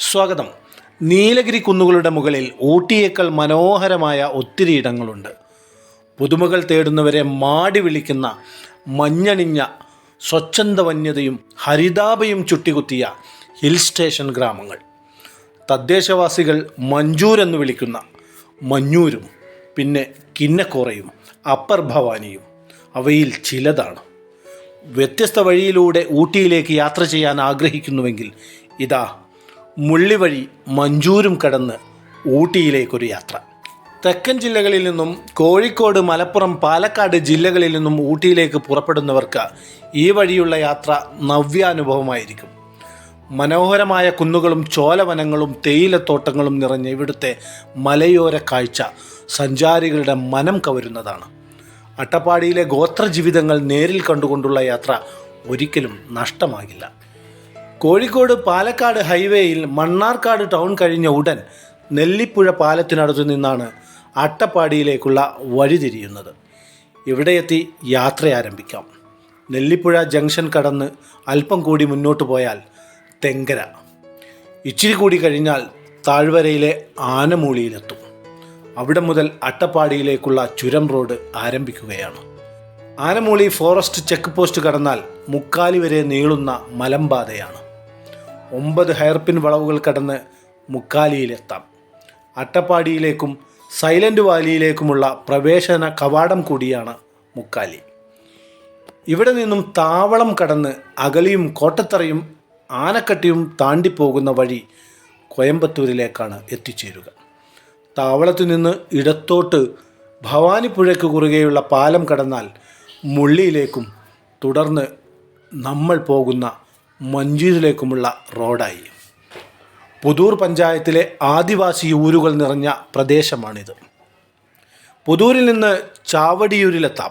സ്വാഗതം. നീലഗിരി കുന്നുകളുടെ മുകളിൽ ഊട്ടിയേക്കാൾ മനോഹരമായ ഒത്തിരി ഇടങ്ങളുണ്ട്. പുതുമകൾ തേടുന്നവരെ മാടി വിളിക്കുന്ന മഞ്ഞണിഞ്ഞ സ്വച്ഛന്ത വന്യതയും ഹരിതാപയും ചുട്ടികുത്തിയ ഹിൽ സ്റ്റേഷൻ ഗ്രാമങ്ങൾ. തദ്ദേശവാസികൾ മഞ്ജൂർ എന്ന് വിളിക്കുന്ന മഞ്ഞൂരും പിന്നെ കിന്നക്കോറയും അപ്പർ ഭവാനിയും. അവയിൽ ചിലതാണ്. വ്യത്യസ്ത വഴിയിലൂടെ ഊട്ടിയിലേക്ക് യാത്ര ചെയ്യാൻ ആഗ്രഹിക്കുന്നുവെങ്കിൽ ഇതാ മുള്ളി വഴി മഞ്ചൂരും കടന്ന് ഊട്ടിയിലേക്കൊരു യാത്ര. തെക്കൻ ജില്ലകളിൽ നിന്നും കോഴിക്കോട് മലപ്പുറം പാലക്കാട് ജില്ലകളിൽ നിന്നും ഊട്ടിയിലേക്ക് പുറപ്പെടുന്നവർക്ക് ഈ വഴിയുള്ള യാത്ര നവ്യാനുഭവമായിരിക്കും. മനോഹരമായ കുന്നുകളും ചോലവനങ്ങളും തേയിലത്തോട്ടങ്ങളും നിറഞ്ഞ ഇവിടുത്തെ മലയോര കാഴ്ച സഞ്ചാരികളുടെ മനം കവരുന്നതാണ്. അട്ടപ്പാടിയിലെ ഗോത്ര ജീവിതങ്ങൾ നേരിൽ കണ്ടുകൊണ്ടുള്ള യാത്ര ഒരിക്കലും നഷ്ടമാകില്ല. കോഴിക്കോട് പാലക്കാട് ഹൈവേയിൽ മണ്ണാർക്കാട് ടൗൺ കഴിഞ്ഞ ഉടൻ നെല്ലിപ്പുഴ പാലത്തിനടുത്തു നിന്നാണ് അട്ടപ്പാടിയിലേക്കുള്ള വഴി തിരിയുന്നത്. ഇവിടെ എത്തി യാത്ര ആരംഭിക്കാം. നെല്ലിപ്പുഴ ജംഗ്ഷൻ കടന്ന് അല്പം കൂടി മുന്നോട്ട് പോയാൽ തെങ്കര. ഇച്ചിരി കൂടി കഴിഞ്ഞാൽ താഴ്വരയിലെ ആനമൂളിയിലെത്തും. അവിടെ മുതൽ അട്ടപ്പാടിയിലേക്കുള്ള ചുരം റോഡ് ആരംഭിക്കുകയാണ്. ആനമൂളി ഫോറസ്റ്റ് ചെക്ക് പോസ്റ്റ് കടന്നാൽ മുക്കാലി വരെ നീളുന്ന മലമ്പാതയാണ് ഒമ്പത് ഹെയർപിൻ വളവുകൾ കടന്ന് മുക്കാലിയിലെത്താം. അട്ടപ്പാടിയിലേക്കും സൈലന്റ് വാലിയിലേക്കുമുള്ള പ്രവേശന കവാടം കൂടിയാണ് മുക്കാലി. ഇവിടെ നിന്നും താവളം കടന്ന് അകലിയും കോട്ടത്തറയും ആനക്കട്ടിയും താണ്ടിപ്പോകുന്ന വഴി കോയമ്പത്തൂരിലേക്കാണ് എത്തിച്ചേരുക. താവളത്തു നിന്ന് ഇടത്തോട്ട് ഭവാനിപ്പുഴയ്ക്ക് കുറുകെയുള്ള പാലം കടന്നാൽ മുള്ളിയിലേക്കും തുടർന്ന് നമ്മൾ പോകുന്ന മഞ്ചൂരിലേക്കുമുള്ള റോഡായി. പുതൂർ പഞ്ചായത്തിലെ ആദിവാസി ഊരുകൾ നിറഞ്ഞ പ്രദേശമാണിത്. പുതൂരിൽ നിന്ന് ചാവടിയൂരിലെത്താം.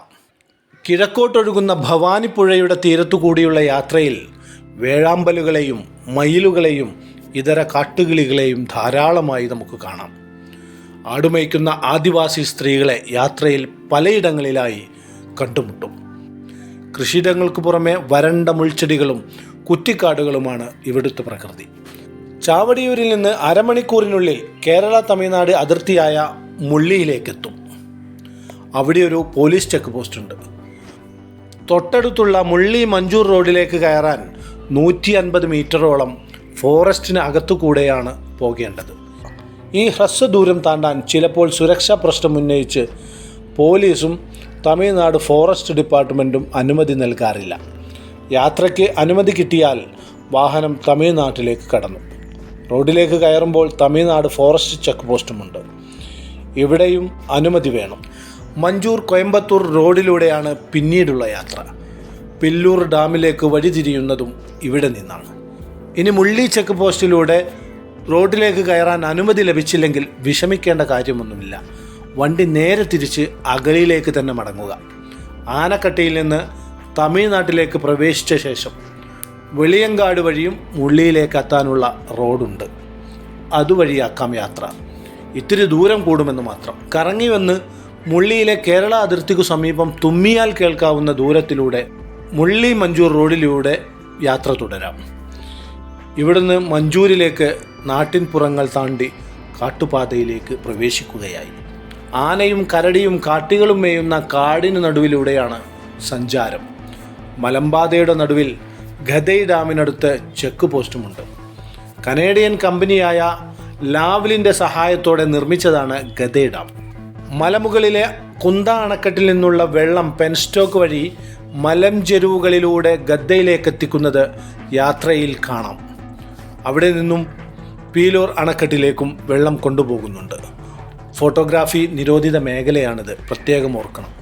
കിഴക്കോട്ടൊഴുകുന്ന ഭവാനിപ്പുഴയുടെ തീരത്തു കൂടിയുള്ള യാത്രയിൽ വേഴാമ്പലുകളെയും മയിലുകളെയും ഇതര കാട്ടുകിളികളെയും ധാരാളമായി നമുക്ക് കാണാം. ആടുമേയ്ക്കുന്ന ആദിവാസി സ്ത്രീകളെ യാത്രയിൽ പലയിടങ്ങളിലായി കണ്ടുമുട്ടും. കൃഷിയിടങ്ങൾക്ക് പുറമെ വരണ്ട മുൾച്ചെടികളും കുറ്റിക്കാടുകളുമാണ് ഇവിടുത്തെ പ്രകൃതി. ചാവടിയൂരിൽ നിന്ന് അരമണിക്കൂറിനുള്ളിൽ കേരള തമിഴ്നാട് അതിർത്തിയായ മുള്ളിയിലേക്കെത്തും. അവിടെ ഒരു പോലീസ് ചെക്ക് പോസ്റ്റ് ഉണ്ട്. തൊട്ടടുത്തുള്ള മുള്ളി മഞ്ചൂർ റോഡിലേക്ക് കയറാൻ നൂറ്റി അൻപത് മീറ്ററോളം ഫോറസ്റ്റിന് അകത്തു കൂടെയാണ് പോകേണ്ടത്. ഈ ഹ്രസ്വ ദൂരം താണ്ടാൻ ചിലപ്പോൾ സുരക്ഷാ പ്രശ്നം ഉന്നയിച്ച് പോലീസും തമിഴ്നാട് ഫോറസ്റ്റ് ഡിപ്പാർട്ട്മെന്റും അനുമതി നൽകാറില്ല. യാത്രയ്ക്ക് അനുമതി കിട്ടിയാൽ വാഹനം തമിഴ്നാട്ടിലേക്ക് കടന്നു. റോഡിലേക്ക് കയറുമ്പോൾ തമിഴ്നാട് ഫോറസ്റ്റ് ചെക്ക് പോസ്റ്റുമുണ്ട്. ഇവിടെയും അനുമതി വേണം. മഞ്ചൂർ കോയമ്പത്തൂർ റോഡിലൂടെയാണ് പിന്നീടുള്ള യാത്ര. പില്ലൂർ ഡാമിലേക്ക് വഴിതിരിയുന്നതും ഇവിടെ നിന്നാണ്. ഇനി മുള്ളി ചെക്ക് പോസ്റ്റിലൂടെ റോഡിലേക്ക് കയറാൻ അനുമതി ലഭിച്ചില്ലെങ്കിൽ വിഷമിക്കേണ്ട കാര്യമൊന്നുമില്ല. വണ്ടി നേരെ തിരിച്ച് അകലിയിലേക്ക് തന്നെ മടങ്ങുക. ആനക്കട്ടയിൽ നിന്ന് തമിഴ്നാട്ടിലേക്ക് പ്രവേശിച്ച ശേഷം വെളിയങ്കാട് വഴിയും മുള്ളിയിലേക്ക് എത്താനുള്ള റോഡുണ്ട്. അതുവഴിയാക്കാം യാത്ര. ഇത്തിരി ദൂരം കൂടുമെന്ന് മാത്രം. കറങ്ങി വന്ന് മുള്ളിയിലെ കേരള അതിർത്തിക്കു സമീപം തുമ്മിയാൽ കേൾക്കാവുന്ന ദൂരത്തിലൂടെ മുള്ളി മഞ്ചൂർ റോഡിലൂടെ യാത്ര തുടരാം. ഇവിടുന്ന് മഞ്ചൂരിലേക്ക് നാട്ടിൻപുറങ്ങൾ താണ്ടി കാട്ടുപാതയിലേക്ക് പ്രവേശിക്കുകയായി. ആനയും കരടിയും കാട്ടികളും മേയുന്ന കാടിന് നടുവിലൂടെയാണ് സഞ്ചാരം. മലമ്പാതയുടെ നടുവിൽ ഖദൈ ഡാമിനടുത്ത് ചെക്ക് പോസ്റ്റുമുണ്ട്. കനേഡിയൻ കമ്പനിയായ ലാവ്ലിന്റെ സഹായത്തോടെ നിർമ്മിച്ചതാണ് ഗദൈ ഡാം. മലമുകളിലെ കുന്ത അണക്കെട്ടിൽ നിന്നുള്ള വെള്ളം പെൻസ്റ്റോക്ക് വഴി മലഞ്ചെരുവുകളിലൂടെ ഗദ്ദയിലേക്ക് എത്തിക്കുന്നത് യാത്രയിൽ കാണാം. അവിടെ നിന്നും പീലോർ അണക്കെട്ടിലേക്കും വെള്ളം കൊണ്ടുപോകുന്നുണ്ട്. ഫോട്ടോഗ്രാഫി നിരോധിത മേഖലയാണിത്. പ്രത്യേകം ഓർക്കണം.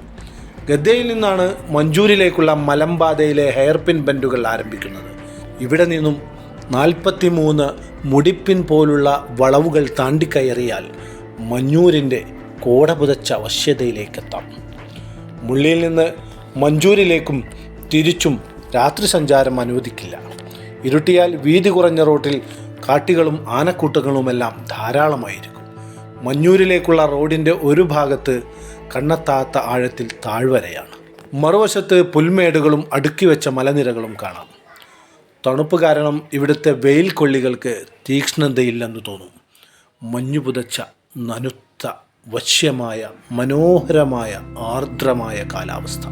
ഗദ്ദയിൽ നിന്നാണ് മഞ്ചൂരിലേക്കുള്ള മലമ്പാതയിലെ ഹെയർപിൻ ബെൻഡുകൾ ആരംഭിക്കുന്നത്. ഇവിടെ നിന്നും നാൽപ്പത്തി മൂന്ന് മുടിപ്പിൻ പോലുള്ള വളവുകൾ താണ്ടിക്കയറിയാൽ മഞ്ഞൂരിന്റെ കോട പുതച്ച വശ്യതയിലേക്കെത്താം. മുള്ളിയിൽ നിന്ന് മഞ്ചൂരിലേക്കും തിരിച്ചും രാത്രി സഞ്ചാരം അനുവദിക്കില്ല. ഇരുട്ടിയാൽ വീതി കുറഞ്ഞ റോട്ടിൽ കാട്ടികളും ആനക്കൂട്ടങ്ങളുമെല്ലാം ധാരാളമായിരിക്കും. മഞ്ഞൂരിലേക്കുള്ള റോഡിന്റെ ഒരു ഭാഗത്ത് കണ്ണെത്താത്ത ആഴത്തിൽ താഴ്വരയാണ്. മറുവശത്ത് പുൽമേടുകളും അടുക്കി വെച്ച മലനിരകളും കാണാം. തണുപ്പ് കാരണം ഇവിടുത്തെ വെയിൽ കൊള്ളികൾക്ക് തീക്ഷ്ണതയില്ലെന്ന് തോന്നും. മഞ്ഞു പുതച്ച നനുത്ത വശ്യമായ മനോഹരമായ ആർദ്രമായ കാലാവസ്ഥ.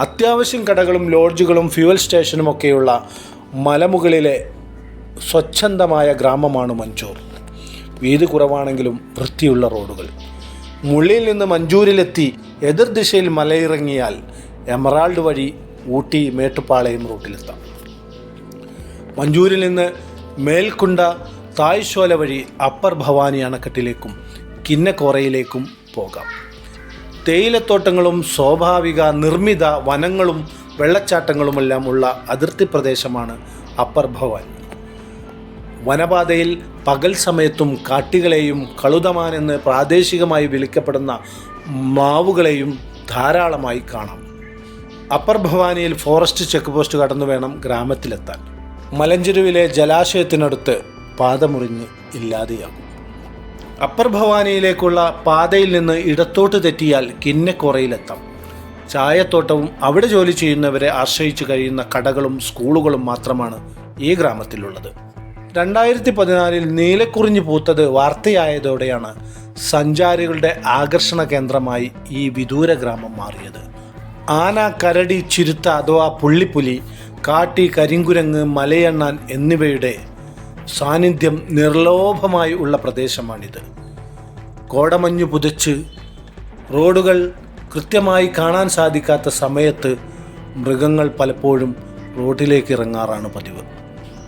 അത്യാവശ്യം കടകളും ലോഡ്ജുകളും ഫ്യൂവൽ സ്റ്റേഷനും ഒക്കെയുള്ള മലമുകളിലെ സ്വച്ഛന്തമായ ഗ്രാമമാണ് മഞ്ചൂർ. വീതി കുറവാണെങ്കിലും വൃത്തിയുള്ള റോഡുകൾ. മുള്ളിയിൽ നിന്ന് മഞ്ചൂരിലെത്തി എതിർദിശയിൽ മലയിറങ്ങിയാൽ എമറാൾഡ് വഴി ഊട്ടി മേട്ടുപ്പാളയം റൂട്ടിലെത്താം. മഞ്ചൂരിൽ നിന്ന് മേൽക്കുണ്ട തായ്ശോല വഴി അപ്പർ ഭവാനി അണക്കെട്ടിലേക്കും കിന്നക്കോറയിലേക്കും പോകാം. തേയിലത്തോട്ടങ്ങളും സ്വാഭാവിക നിർമ്മിത വനങ്ങളും വെള്ളച്ചാട്ടങ്ങളുമെല്ലാം ഉള്ള അതിർത്തി പ്രദേശമാണ് അപ്പർ ഭവാനി വനപാതയിൽ പകൽ സമയത്തും കാട്ടികളെയും കളുതമാൻ എന്ന് പ്രാദേശികമായി വിളിക്കപ്പെടുന്ന മാവുകളെയും ധാരാളമായി കാണാം. അപ്പർ ഭവാനിയിൽ ഫോറസ്റ്റ് ചെക്ക് പോസ്റ്റ് കടന്നു വേണം ഗ്രാമത്തിലെത്താൻ. മലഞ്ചെരുവിലെ ജലാശയത്തിനടുത്ത് പാതമുറിഞ്ഞ് ഇല്ലാതെയാകും. അപ്പർ ഭവാനിയിലേക്കുള്ള പാതയിൽ നിന്ന് ഇടത്തോട്ട് തെറ്റിയാൽ കിന്നക്കുറയിലെത്താം. ചായത്തോട്ടവും അവിടെ ജോലി ചെയ്യുന്നവരെ ആശ്രയിച്ചു കഴിയുന്ന കടകളും സ്കൂളുകളും മാത്രമാണ് ഈ ഗ്രാമത്തിലുള്ളത്. രണ്ടായിരത്തി പതിനാലിൽ നീലക്കുറിഞ്ഞു പൂത്തത് വാർത്തയായതോടെയാണ് സഞ്ചാരികളുടെ ആകർഷണ കേന്ദ്രമായി ഈ വിദൂര ഗ്രാമം മാറിയത്. ആന കരടി ചിരുത്ത അഥവാ പുള്ളിപ്പുലി കാട്ടി കരിങ്കുരങ്ങ് മലയണ്ണാൻ എന്നിവയുടെ സാന്നിധ്യം നിർലോഭമായി ഉള്ള പ്രദേശമാണിത്. കോടമഞ്ഞു പുതച്ച് റോഡുകൾ കൃത്യമായി കാണാൻ സാധിക്കാത്ത സമയത്ത് മൃഗങ്ങൾ പലപ്പോഴും റോഡിലേക്ക് ഇറങ്ങാറാണ് പതിവ്.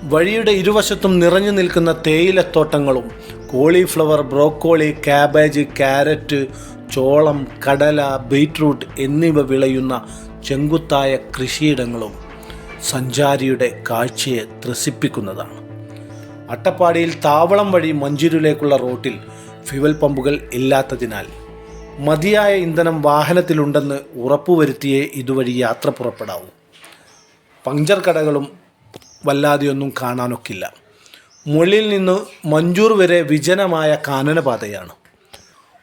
വഴിയുടെ ഇരുവശത്തും നിറഞ്ഞു നിൽക്കുന്ന തേയിലത്തോട്ടങ്ങളും കോളിഫ്ലവർ ബ്രോക്കോളി കാബേജ് ക്യാരറ്റ് ചോളം കടല ബീറ്റ്റൂട്ട് എന്നിവ വിളയുന്ന ചെങ്കുത്തായ കൃഷിയിടങ്ങളും സഞ്ചാരിയുടെ കാഴ്ചയെ ത്രസിപ്പിക്കുന്നതാണ്. അട്ടപ്പാടിയിൽ താവളം വഴി മഞ്ചൂരിലേക്കുള്ള റോട്ടിൽ ഫ്യുവൽ പമ്പുകൾ ഇല്ലാത്തതിനാൽ മതിയായ ഇന്ധനം വാഹനത്തിലുണ്ടെന്ന് ഉറപ്പുവരുത്തിയേ ഇതുവഴി യാത്ര പുറപ്പെടാവൂ. പഞ്ചർ കടകളും വല്ലാതെയൊന്നും കാണാനൊക്കില്ല. മുള്ളിൽ നിന്ന് മഞ്ചൂർ വരെ വിജനമായ കാനനപാതയാണ്.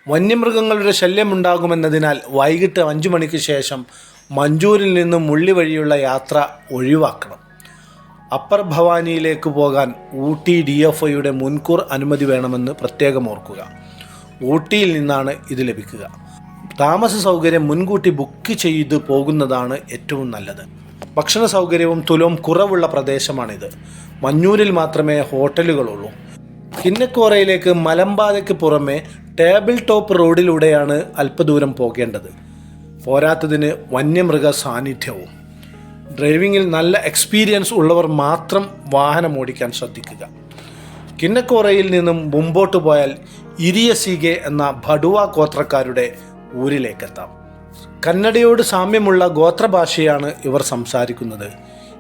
വന്യമൃഗങ്ങളുടെ ശല്യമുണ്ടാകുമെന്നതിനാൽ വൈകിട്ട് അഞ്ചു മണിക്ക് ശേഷം മഞ്ചൂരിൽ നിന്ന് മുള്ളി വഴിയുള്ള യാത്ര ഒഴിവാക്കണം. അപ്പർ ഭവാനിയിലേക്ക് പോകാൻ ഊട്ടി ഡി എഫ് ഐയുടെ മുൻകൂർ അനുമതി വേണമെന്ന് പ്രത്യേകം ഓർക്കുക. ഊട്ടിയിൽ നിന്നാണ് ഇത് ലഭിക്കുക. താമസ സൗകര്യം മുൻകൂട്ടി ബുക്ക് ചെയ്ത് പോകുന്നതാണ് ഏറ്റവും നല്ലത്. ഭക്ഷണ സൗകര്യവും തുലവും കുറവുള്ള പ്രദേശമാണിത്. മഞ്ഞൂരിൽ മാത്രമേ ഹോട്ടലുകളുള്ളൂ. കിന്നക്കോറയിലേക്ക് മലമ്പാതയ്ക്ക് പുറമെ ടേബിൾ ടോപ്പ് റോഡിലൂടെയാണ് അല്പദൂരം പോകേണ്ടത്. പോരാത്തതിന് വന്യമൃഗ സാന്നിധ്യവും. ഡ്രൈവിങ്ങിൽ നല്ല എക്സ്പീരിയൻസ് ഉള്ളവർ മാത്രം വാഹനം ഓടിക്കാൻ ശ്രദ്ധിക്കുക. കിന്നക്കോറയിൽ നിന്നും മുമ്പോട്ട് പോയാൽ ഇരിയസിഗെ എന്ന ഭടുവ ഗോത്രക്കാരുടെ ഊരിലേക്കെത്താം. കന്നഡയോട് സാമ്യമുള്ള ഗോത്രഭാഷയാണ് ഇവർ സംസാരിക്കുന്നത്.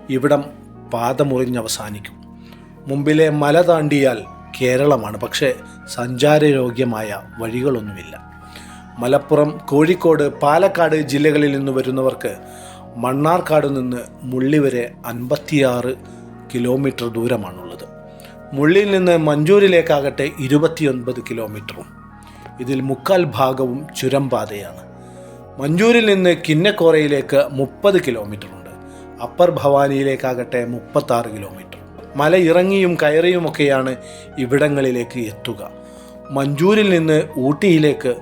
ഇവിടം പാതമുറിഞ്ഞവസാനിക്കും മുമ്പിലെ മല താണ്ടിയാൽ കേരളമാണ് പക്ഷേ സഞ്ചാരയോഗ്യമായ വഴികളൊന്നുമില്ല. മലപ്പുറം കോഴിക്കോട് പാലക്കാട് ജില്ലകളിൽ നിന്ന് വരുന്നവർക്ക് മണ്ണാർക്കാട് നിന്ന് മുള്ളി വരെ അൻപത്തിയാറ് കിലോമീറ്റർ ദൂരമാണുള്ളത്. മുള്ളിയിൽ നിന്ന് മഞ്ചൂരിലേക്കാകട്ടെ ഇരുപത്തിയൊൻപത് കിലോമീറ്ററും. ഇതിൽ മുക്കാൽ ഭാഗവും ചുരം പാതയാണ് മഞ്ചൂരിൽ നിന്ന് കിന്നക്കോറയിലേക്ക് മുപ്പത് കിലോമീറ്റർ ഉണ്ട് അപ്പർ ഭവാനിയിലേക്കാകട്ടെ മുപ്പത്താറ് കിലോമീറ്റർ. മല ഇറങ്ങിയും കയറിയുമൊക്കെയാണ് ഇവിടങ്ങളിലേക്ക് എത്തുക. മഞ്ചൂരിൽ നിന്ന് ഊട്ടിയിലേക്ക്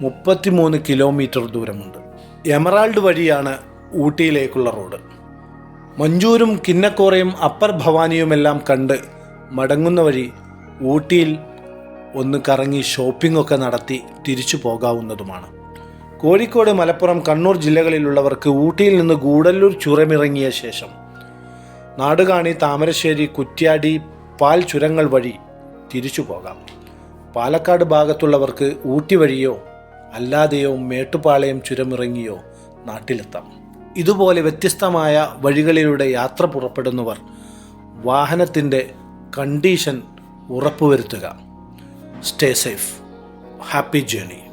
മുപ്പത്തിമൂന്ന് കിലോമീറ്റർ ദൂരമുണ്ട്. എമറാൾഡ് വഴിയാണ് ഊട്ടിയിലേക്കുള്ള റോഡ്. മഞ്ചൂരും കിന്നക്കോറയും അപ്പർ ഭവാനിയുമെല്ലാം കണ്ട് മടങ്ങുന്ന വഴി ഊട്ടിയിൽ ഒന്ന് കറങ്ങി ഷോപ്പിംഗ് ഒക്കെ നടത്തി തിരിച്ചു പോകാവുന്നതുമാണ്. കോഴിക്കോട് മലപ്പുറം കണ്ണൂർ ജില്ലകളിലുള്ളവർക്ക് ഊട്ടിയിൽ നിന്ന് ഗൂഡല്ലൂർ ചുരമിറങ്ങിയ ശേഷം നാടുകാണി താമരശ്ശേരി കുറ്റ്യാടി പാൽ ചുരങ്ങൾ വഴി തിരിച്ചു പോകാം. പാലക്കാട് ഭാഗത്തുള്ളവർക്ക് ഊട്ടി വഴിയോ അല്ലാതെയോ മേട്ടുപാളയം ചുരമിറങ്ങിയോ നാട്ടിലെത്താം. ഇതുപോലെ വ്യത്യസ്തമായ വഴികളിലൂടെ യാത്ര പുറപ്പെടുന്നവർ വാഹനത്തിന്റെ കണ്ടീഷൻ ഉറപ്പുവരുത്തുക. Stay safe happy journey